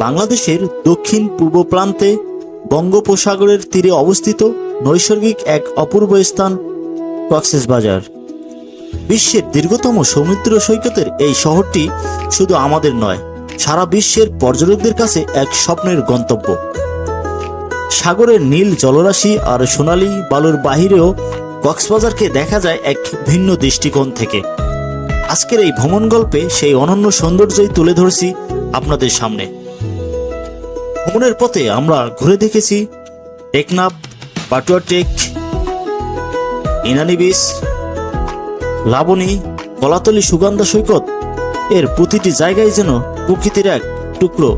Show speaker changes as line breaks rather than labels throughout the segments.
বাংলাদেশের দক্ষিণ পূর্ব প্রান্তে বঙ্গোপসাগরের তীরে অবস্থিত নৈসর্গিক এক অপূর্ব স্থান কক্সবাজার বিশ্বের দীর্ঘতম সমুদ্র সৈকতের এই শহরটি শুধু আমাদের নয়, সারা বিশ্বের পর্যটকদের কাছে এক স্বপ্নের গন্তব্য। সাগরের নীল জলরাশি আর সোনালী বালুর বাহিরেও কক্সবাজারকে দেখা যায় এক ভিন্ন দৃষ্টিকোণ থেকে। আজকের এই ভ্রমণ গল্পে সেই অনন্য সৌন্দর্যই তুলে ধরছি আপনাদের সামনে। ভ্রমণের পথে আমরা ঘুরে দেখেছি টেকনাফ পাটুয়া টেক ইনানি বিচ লাবণী, কলাতলি সুগন্ধা সৈকত। এর প্রতিটি জায়গায় যেন প্রকৃতির এক টুকরো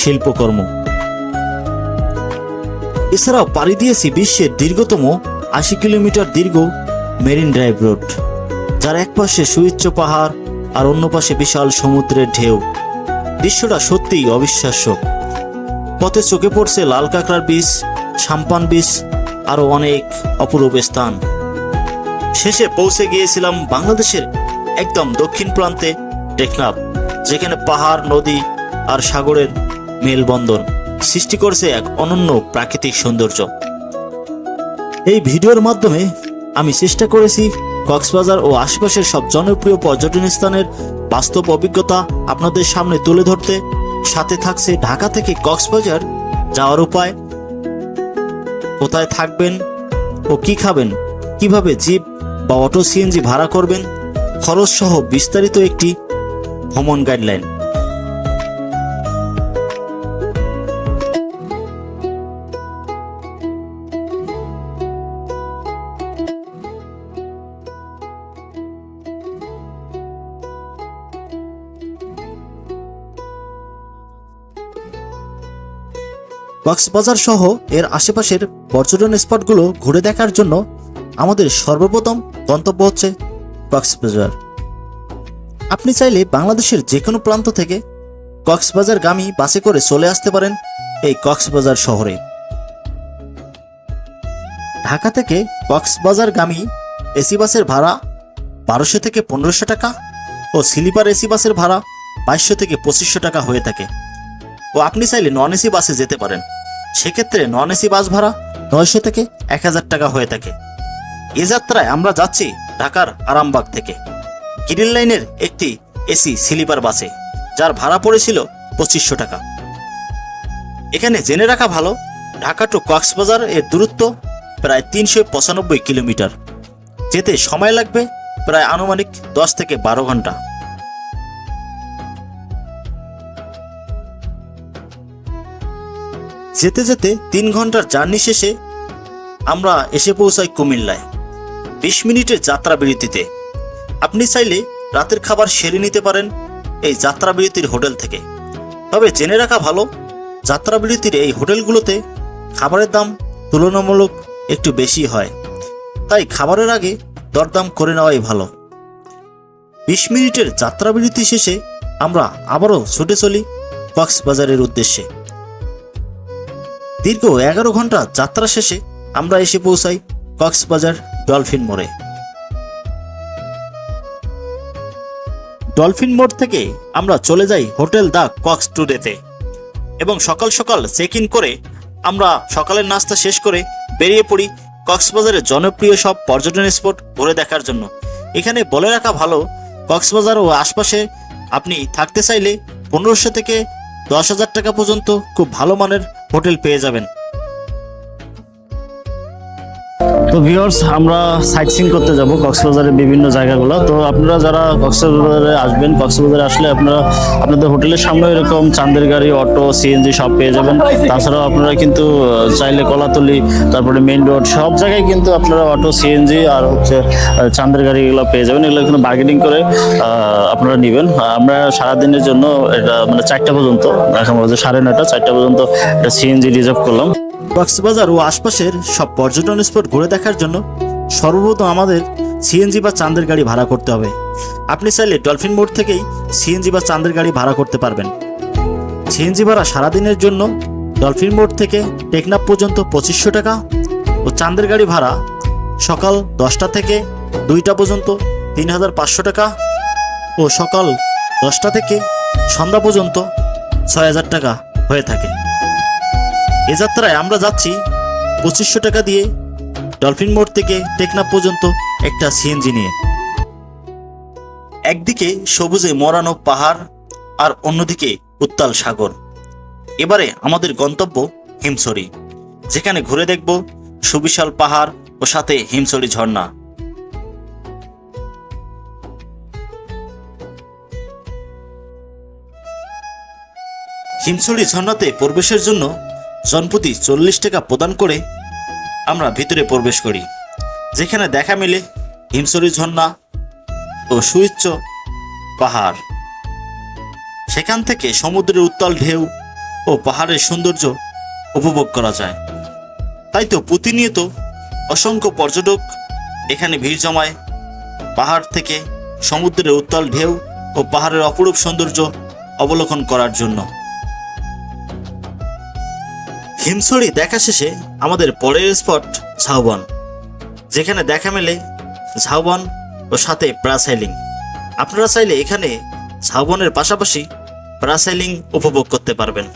শিল্পকর্ম। এছাড়াও পাড়ি দিয়েছি বিশ্বের দীর্ঘতম আশি কিলোমিটার দীর্ঘ মেরিন ড্রাইভ রোড, যার এক পাশে পাহাড় আর অন্য পাশে বিশাল সমুদ্রের ঢেউ। দৃশ্যটা সত্যিই অবিশ্বাস্য। পথে চোখে পড়ছে লাল কাঁকড়ার বীজ, সাম্পান বীজ আরও অনেক অপরূপ স্থান। শেষে পৌঁছে গিয়েছিলাম বাংলাদেশের একদম দক্ষিণ প্রান্তে টেকনাফ, যেখানে পাহাড়, নদী আর সাগরের মেলবন্ধন সৃষ্টি করছে এক অনন্য প্রাকৃতিক সৌন্দর্য। এই ভিডিওর মাধ্যমে আমি চেষ্টা করেছি কক্সবাজার ও আশেপাশের সব জনপ্রিয় পর্যটন স্থানের বাস্তব অভিজ্ঞতা আপনাদের সামনে তুলে ধরতে। সাথে থাকছে ঢাকা থেকে কক্সবাজার যাওয়ার উপায়। কোথায় থাকবেন ও কি খাবেন, কীভাবে জিপ বা অটো সিএনজি ভাড়া করবেন খরচ সহ বিস্তারিত একটি ভ্রমণ গাইডলাইন। কক্সবাজার সহ এর আশেপাশের পর্যটন স্পটগুলো ঘুরে দেখার জন্য আমাদের সর্বপ্রথম গন্তব্য হচ্ছে কক্সবাজার। আপনি চাইলে বাংলাদেশের যে কোনো প্রান্ত থেকে কক্সবাজার কক্সবাজারগামী বাসে করে চলে আসতে পারেন এই কক্সবাজার শহরে। ঢাকা থেকে কক্সবাজার কক্সবাজারগামী এসি বাসের ভাড়া বারোশো থেকে পনেরোশো টাকা ও স্লিপার এসি বাসের ভাড়া বাইশশো থেকে পঁচিশশো টাকা হয়ে থাকে। ও আপনি চাইলে নন এসি বাসে যেতে পারেন। সেক্ষেত্রে নন এসি বাস ভাড়া নয়শো থেকে এক হাজার টাকা হয়ে থাকে। এ যাত্রায় আমরা যাচ্ছি ঢাকার আরামবাগ থেকে। গ্রিন লাইনের একটি এসি স্লিপার বাসে, যার ভাড়া পড়েছিল পঁচিশশো টাকা। এখানে জেনে রাখা ভালো, ঢাকা টু কক্সবাজার এর দূরত্ব প্রায় তিনশো পঁচানব্বই কিলোমিটার। যেতে সময় লাগবে প্রায় আনুমানিক দশ থেকে বারো ঘণ্টা। যেতে যেতে তিন ঘণ্টার জার্নি শেষে আমরা এসে পৌঁছাই কুমিল্লায়। বিশ মিনিটের যাত্রা বিরতিতে। আপনি চাইলে রাতের খাবার সেরে নিতে পারেন এই যাত্রা বিরতির হোটেল থেকে। তবে জেনে রাখা ভালো, যাত্রা বিরতির এই হোটেলগুলোতে খাবারের দাম তুলনামূলক একটু বেশি হয়। তাই খাবারের আগে দরদাম করে নেওয়াই ভালো। বিশ মিনিটের যাত্রা বিরতি শেষে আমরা আবারও ছুটে চলি কক্সবাজারের উদ্দেশ্যে। দীর্ঘ এগারো ঘণ্টা যাত্রা শেষে আমরা এসে পৌঁছাই কক্সবাজার ডলফিন মোড়ে। ডলফিন মোড় থেকে আমরা চলে যাই হোটেল দ্য কক্স টুডেতে এবং সকাল সকাল চেক ইন করে আমরা সকালের নাস্তা শেষ করে বেরিয়ে পড়ি কক্সবাজারের জনপ্রিয় সব পর্যটন স্পট ঘুরে দেখার জন্য। এখানে বলে রাখা ভালো, কক্সবাজার ও আশপাশে আপনি থাকতে চাইলে পনেরোশো থেকে দশ হাজার টাকা পর্যন্ত খুব ভালো মানের হোটেল পেয়ে যাবেন।
তো ভিউয়ার্স আমরা সাইট সিং করতে যাব কক্সবাজারের বিভিন্ন জায়গাগুলো। তো আপনারা যারা কক্সবাজারে আসবেন, কক্সবাজারে আসলে আপনারা আপনাদের হোটেলের সামনে এরকম চান্দের গাড়ি, অটো সিএনজি সব পেয়ে যাবেন। তাছাড়াও আপনারা কিন্তু চাইলে কলাতলি, তারপরে মেইন রোড সব জায়গায় কিন্তু আপনারা অটো সিএনজি আর হচ্ছে চান্দের গাড়ি এগুলো পেয়ে যাবেন। এগুলো কিন্তু বার্গেনিং করে আপনারা নেবেন। আমরা সারাদিনের জন্য এটা মানে চারটা পর্যন্ত, এখন সাড়ে নয়টা, চারটা পর্যন্ত এটা সিএনজি রিজার্ভ করলাম।
কক্সবাজার ও আশপাশের সব পর্যটন স্পট ঘুরে দেখার জন্য সর্বপ্রথম আমাদের সিএনজি বা চাঁদের গাড়ি ভাড়া করতে হবে। আপনি চাইলে ডলফিন মোড় থেকেই সিএনজি বা চাঁদের গাড়ি ভাড়া করতে পারবেন। সিএনজি ভাড়া সারাদিনের জন্য ডলফিন মোড় থেকে টেকনাফ পর্যন্ত পঁচিশশো টাকা ও চাঁদের গাড়ি ভাড়া সকাল দশটা থেকে দুইটা পর্যন্ত তিন হাজার পাঁচশো টাকা ও সকাল দশটা থেকে সন্ধ্যা পর্যন্ত ছয় হাজার টাকা হয়ে থাকে। এ যাত্রায় আমরা যাচ্ছি পঁচিশশো টাকা দিয়ে ডলফিন মোড় থেকে টেকনাফ পর্যন্ত একটা সিএনজি নিয়ে। একদিকে সবুজে মরানো পাহাড় আর অন্যদিকে উত্তাল সাগর। এবারে আমাদের গন্তব্য হিমছড়ি। যেখানে ঘুরে দেখব সুবিশাল পাহাড় ও সাথে হিমছড়ি ঝর্ণা। হিমছড়ি ঝর্ণাতে প্রবেশের জন্য জনপ্রতি চল্লিশ টাকা প্রদান করে আমরা ভিতরে প্রবেশ করি, যেখানে দেখা মিলে হিমসরি ঝর্ণা ও সুউচ্চ পাহাড়। সেখান থেকে সমুদ্রের উত্তাল ঢেউ ও পাহাড়ের সৌন্দর্য উপভোগ করা যায়। তাই তো প্রতিনিয়ত অসংখ্য পর্যটক এখানে ভিড় জমায়। পাহাড় থেকে সমুদ্রের উত্তাল ঢেউ ও পাহাড়ের অপরূপ সৌন্দর্য অবলোকন করার জন্য। হিমছড়ি দেখা শেষে আমাদের পরের স্পট ঝাউবন, যেখানে দেখা মেলে ঝাউবন ও সাথে প্যারাসাইলিং আপনারা চাইলে এখানে ঝাউবনের পাশাপাশি প্যারাসাইলিং উপভোগ করতে পারবেন।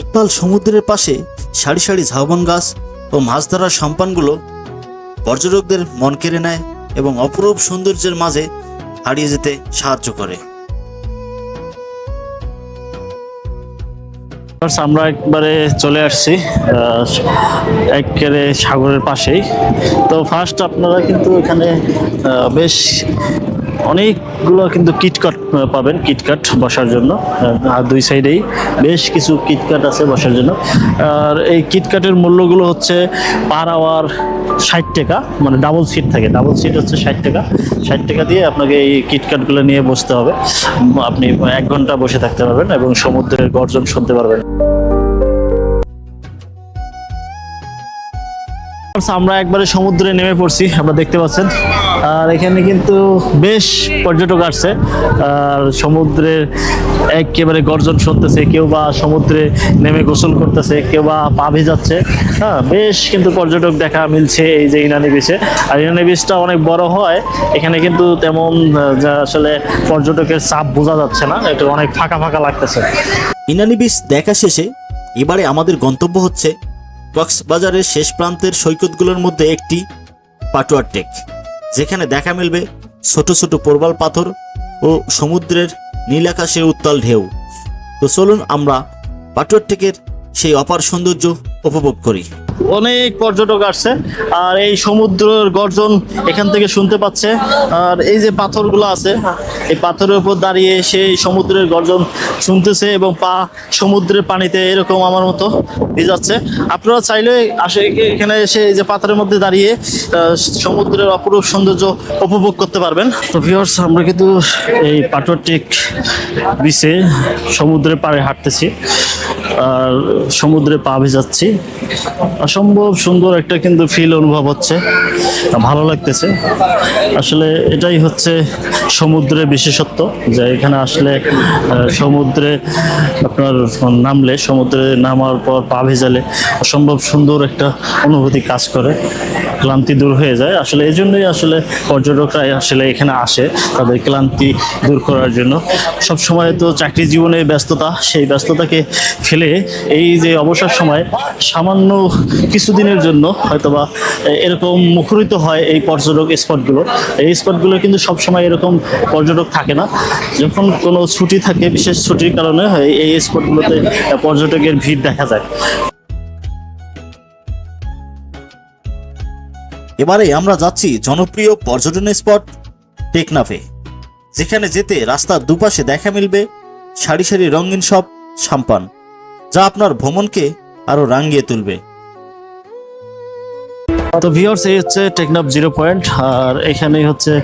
উত্তাল সমুদ্রের পাশে সারি সারি ঝাউবন গাছ ও মাছ ধরার সম্পানগুলো পর্যটকদের মন কেড়ে নেয় এবং অপরূপ সৌন্দর্যের মাঝে হারিয়ে যেতে সাহায্য করে।
আমরা একবারে চলে আসছি একেবারে সাগরের পাশেই। তো ফার্স্ট আপনারা কিন্তু এখানে বেশ অনেকগুলো কিন্তু কিটকাট পাবেন কিটকাট বসার জন্য। আর দুই সাইডেই বেশ কিছু কিটকাট আছে বসার জন্য। আর এই কিটকাটের মূল্যগুলো হচ্ছে পার আওয়ার ষাট টাকা মানে ডাবল সিট থাকে। ডাবল সিট হচ্ছে ষাট টাকা। ষাট টাকা দিয়ে আপনাকে এই কিটকাটগুলো নিয়ে বসতে হবে। আপনি এক ঘণ্টা বসে থাকতে পারবেন এবং সমুদ্রের গর্জন শুনতে পারবেন। আমরা একবারে সমুদ্রে নেমে পড়ছি, আপনারা দেখতে পাচ্ছেন। আর এখানে কিন্তু বেশ পর্যটক আসছে। আর সমুদ্রের একেবারে গর্জন শুনতেছে, কেউ বা সমুদ্রে নেমে গোসল করতেছে, কেউ বা পা ভিজাচ্ছে। হ্যাঁ বেশ কিন্তু পর্যটক দেখা মিলছে এই যে ইনানি বিচে আর ইনানি বিচটা অনেক বড় হয়, এখানে কিন্তু তেমন আসলে পর্যটকের চাপ বোঝা যাচ্ছে না এটা অনেক ফাঁকা ফাঁকা লাগতেছে।
ইনানি বিচ দেখা শেষে এবারে আমাদের গন্তব্য হচ্ছে কক্সবাজারের শেষ প্রান্তের সৈকতগুলোর মধ্যে একটি পাটুয়ার টেক। যেখানে দেখা মিলবে ছোট ছোট প্রবাল পাথর ও সমুদ্রের নীল উত্তাল ঢেউ। তো চলুন আমরা পাটুয়ার টেকের সেই অপার সৌন্দর্য উপভোগ করি।
অনেক পর্যটক আসছে, আর এই সমুদ্রের গর্জন এখান থেকে শুনতে পাচ্ছে। আর এই যে পাথরগুলো আছে, এই পাথরের উপর দাঁড়িয়ে সেই সমুদ্রের গর্জন শুনতেছে এবং পা সমুদ্রের পানিতে এরকম আমার মতো ভিজাচ্ছে আপনারা চাইলে আসে এখানে এসে এই যে পাথরের মধ্যে দাঁড়িয়ে সমুদ্রের অপরূপ সৌন্দর্য উপভোগ করতে পারবেন। তো ভিউয়ার্স আমরা কিন্তু এই পাটরটিক বিচে সমুদ্রের পাড়ে হাঁটতেছি। আর সমুদ্রে পা ভেজাচ্ছি। অসম্ভব সুন্দর একটা কিন্তু ফিল অনুভব হচ্ছে। ভালো লাগতেছে। আসলে এটাই হচ্ছে সমুদ্রে বিশেষত্ব যে এখানে আসলে সমুদ্রে আপনার নামলে, সমুদ্রে নামার পর পা ভেজালে অসম্ভব সুন্দর একটা অনুভূতি কাজ করে। ক্লান্তি দূর হয়ে যায়। আসলে এই জন্যই আসলে পর্যটকরা আসলে এখানে আসে। তাদের ক্লান্তি দূর করার জন্য। সব সময় তো চাকরি জীবনে ব্যস্ততা। সেই ব্যস্ততাকে ফেলে এই যে অবসর সময় সামান্য কিছুদিনের জন্য হয়তোবা এরকম মুখরিত হয় এই পর্যটক স্পটগুলো। এই স্পটগুলো কিন্তু সবসময় এরকম পর্যটক থাকে না। যখন কোনো ছুটি থাকে, বিশেষ ছুটির কারণে এই স্পটগুলোতে পর্যটকের ভিড় দেখা যায়।
এবারে আমরা যাচ্ছি জনপ্রিয় পর্যটন স্পট টেকনাফে, যেখানে যেতে রাস্তার দুপাশে দেখা মিলবে সারি সারি রঙিন সব সাম্পান। যা আপনার ভ্রমণকে আরও রাঙিয়ে তুলবে।
তো ভিওর্স এই হচ্ছে টেকনাফ জিরো পয়েন্ট আর এখানেই হচ্ছে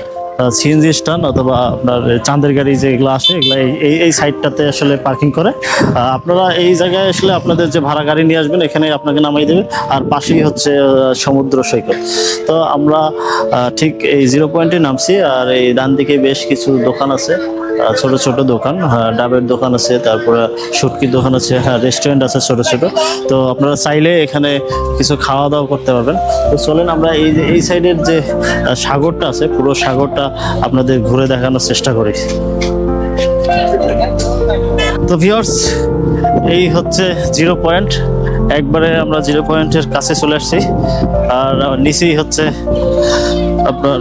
সিএনজি স্ট্যান্ড অথবা আপনার চাঁদের গাড়ি যেগুলো আসে, এগুলো এই- এই সাইডটাতে আসলে পার্কিং করে। আপনারা এই জায়গায় আসলে আপনাদের যে ভাড়া গাড়ি নিয়ে আসবেন এখানে আপনাকে নামাই দেবে, আর পাশেই হচ্ছে সমুদ্র সৈকত। তো আমরা ঠিক এই জিরো পয়েন্টে নামছি, আর এই ডান দিকে বেশ কিছু দোকান আছে। ছোট ছোট দোকান হ্যাঁ, ডাবের দোকান আছে তারপরে শুটকির দোকান আছে হ্যাঁ রেস্টুরেন্ট আছে ছোট ছোট। তো আপনারা চাইলে এখানে কিছু খাওয়া দাওয়া করতে পারবেন। তো চলেন আমরা এই যে এই সাইডের যে সাগরটা আছে পুরো সাগরটা আপনাদের ঘুরে দেখানোর চেষ্টা করি। তো ভিওর্স এই হচ্ছে জিরো পয়েন্ট একবারে আমরা জিরো পয়েন্টের কাছে চলে আসছি। আর নিচেই হচ্ছে আপনার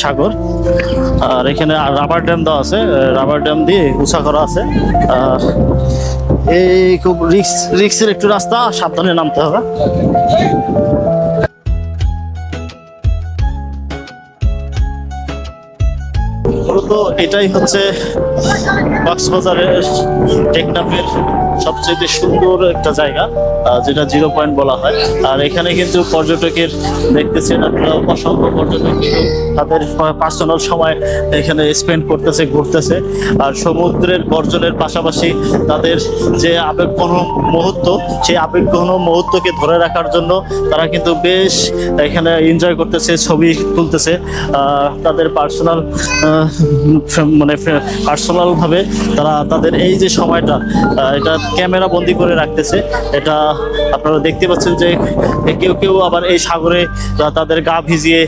সাগর। আর এখানে রাবার ড্যাম দেওয়া আছে রাবার ড্যাম দিয়ে উঁচা করা আছে। এই খুব রিক্স রিক্সের একটু রাস্তা, সাবধানে নামতে হবে। মূলত এটাই হচ্ছে কক্সবাজারের টেকনাফের সবচেয়ে সুন্দর একটা জায়গা যেটা জিরো পয়েন্ট বলা হয়। আর এখানে কিন্তু পর্যটকের দেখতেছেন আপনারা, অসংখ্য পর্যটক কিন্তু তাদের পার্সোনাল সময় এখানে স্পেন্ড করতেছে, ঘুরতেছে। আর সমুদ্রের গর্জনের পাশাপাশি তাদের যে আবেগঘন মুহূর্ত, সেই আবেগঘন মুহূর্তকে ধরে রাখার জন্য তারা কিন্তু বেশ এখানে এনজয় করতেছে, ছবি তুলতেছে। তাদের পার্সোনাল মানে পার্সোনালভাবে তারা তাদের এই যে সময়টা এটা ক্যামেরা বন্দি করে রাখতেছে। এটা আপনারা দেখতে পাচ্ছেন যে, কেউ কেউ আবার এই সাগরে তাদের গা ভিজিয়ে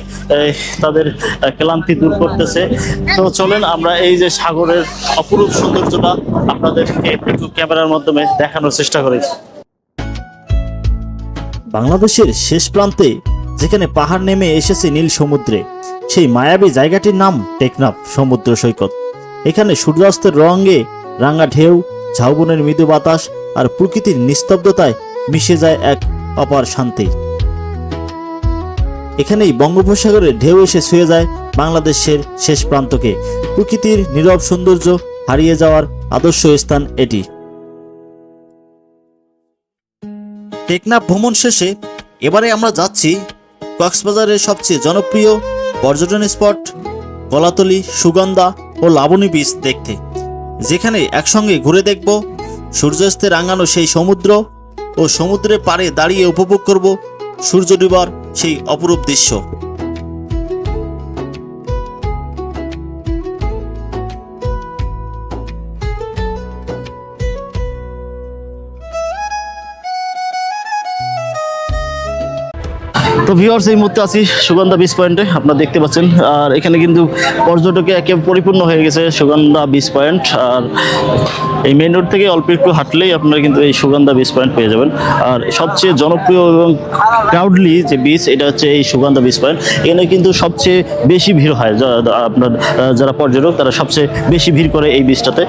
তাদের ক্লান্তি দূর করতেছে। তো চলেন আমরা এই যে সাগরের অপরূপ সৌন্দর্যটা আপনাদেরকে একটু ক্যামেরার মাধ্যমে দেখানোর চেষ্টা করি।
বাংলাদেশের শেষ প্রান্তে, যেখানে পাহাড় নেমে এসেছে নীল সমুদ্রে, সেই মায়াবী জায়গাটির নাম টেকনাফ সমুদ্র সৈকত। এখানে সূর্যাস্তের রঙে রাঙা ঢেউ ঝাউবনের মৃদু বাতাস আর প্রকৃতির নিস্তব্ধতায় মিশে যায় এক অপার শান্তি। এখানেই বঙ্গোপসাগরে ঢেউ এসে ছুঁয়ে যায় বাংলাদেশের শেষ প্রান্তকে। প্রকৃতির নীরব সৌন্দর্য হারিয়ে যাওয়ার আদর্শ স্থান এটি। টেকনাফ ভ্রমণ শেষে এবারে আমরা যাচ্ছি কক্সবাজারের সবচেয়ে জনপ্রিয় পর্যটন স্পট কলাতলি সুগন্ধা ও লাবণী বীচ দেখতে। যেখানে একসঙ্গে ঘুরে দেখব, সূর্যাস্তে রাঙানো সেই সমুদ্র ও সমুদ্রের পাড়ে দাঁড়িয়ে উপভোগ করব সূর্য ডুবার সেই অপরূপ দৃশ্য।
তো ভিউয়ার্স এই মুহূর্তে আছি সুগন্ধা বিচ পয়েন্টে আপনারা দেখতে পাচ্ছেন। আর এখানে কিন্তু পর্যটকে একে পরিপূর্ণ হয়ে গেছে সুগন্ধা বিচ পয়েন্ট আর এই মেন রোড থেকে অল্প একটু হাঁটলেই আপনারা কিন্তু এই সুগন্ধা বিচ পয়েন্ট পেয়ে যাবেন। আর সবচেয়ে জনপ্রিয় এবং ক্রাউডলি যে বিচ এটা হচ্ছে এই সুগন্ধা বিচ পয়েন্ট এখানে কিন্তু সবচেয়ে বেশি ভিড় হয় আপনার, যারা পর্যটক, তারা সবচেয়ে বেশি ভিড় করে এই বিচটাতে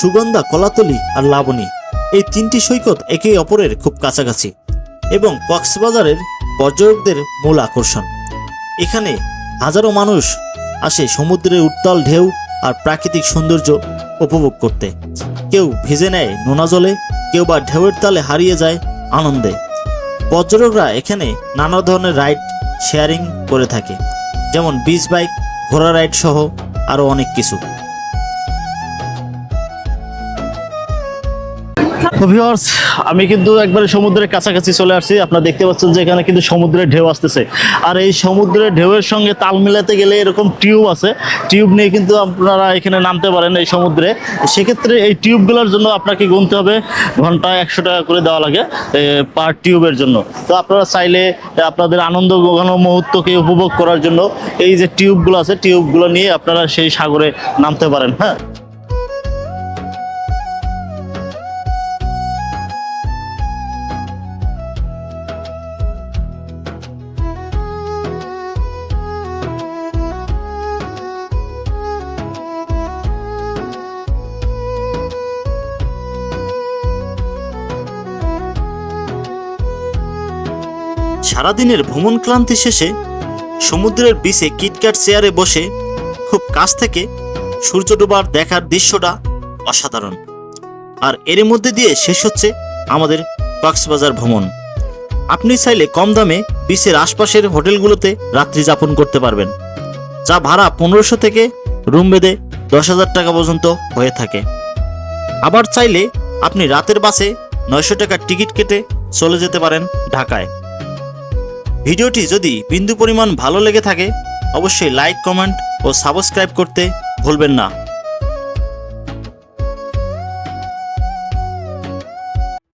সুগন্ধা, কলাতলি আর লাবণী, এই তিনটি সৈকত একে অপরের খুব কাছাকাছি। এবং কক্সবাজারের পর্যটকদের মূল আকর্ষণ। এখানে হাজারো মানুষ আসে সমুদ্রের উত্তাল ঢেউ আর প্রাকৃতিক সৌন্দর্য উপভোগ করতে। কেউ ভিজে নেয় নোনা জলে, কেউ বা ঢেউয়ের তালে হারিয়ে যায় আনন্দে। পর্যটকরা এখানে নানা ধরনের রাইড শেয়ারিং করে থাকে, যেমন বিচ বাইক ঘোড়া রাইড সহ আরও অনেক কিছু।
ভিউয়ার্স আমি কিন্তু একবারে সমুদ্রের কাছাকাছি চলে আসছি। আপনারা দেখতে পাচ্ছেন যে এখানে কিন্তু সমুদ্রের ঢেউ আসতেছে। আর এই সমুদ্রের ঢেউয়ের সঙ্গে তাল মিলাতে গেলে এরকম টিউব আছে। টিউব নিয়ে কিন্তু আপনারা এখানে নামতে পারেন এই সমুদ্রে। সেক্ষেত্রে এই টিউবগুলোর জন্য আপনাকে গুনতে হবে ঘন্টায় একশো টাকা করে দেওয়া লাগে পার টিউবের জন্য। তো আপনারা চাইলে আপনাদের আনন্দ ঘন মুহূর্তকে উপভোগ করার জন্য এই যে টিউবগুলো আছে, টিউবগুলো নিয়ে আপনারা সেই সাগরে নামতে পারেন হ্যাঁ।
সারাদিনের ভ্রমণ ক্লান্তি শেষে সমুদ্রের বিচে কিটক্যাট চেয়ারে বসে খুব কাছ থেকে সূর্য ডোবার দেখার দৃশ্যটা অসাধারণ। আর এর মধ্যে দিয়ে শেষ হচ্ছে আমাদের কক্সবাজার ভ্রমণ। আপনি চাইলে কম দামে বিচের আশপাশের হোটেলগুলোতে রাত্রি যাপন করতে পারবেন, যা ভাড়া পনেরোশো থেকে রুম বেঁধে দশ হাজার টাকা পর্যন্ত হয়ে থাকে। আবার চাইলে আপনি রাতের বাসে নয়শো টাকার টিকিট কেটে চলে যেতে পারেন ঢাকায়। ভিডিওটি যদি বিন্দু পরিমাণ ভালো লেগে থাকে, অবশ্যই লাইক কমেন্ট ও সাবস্ক্রাইব করতে ভুলবেন না।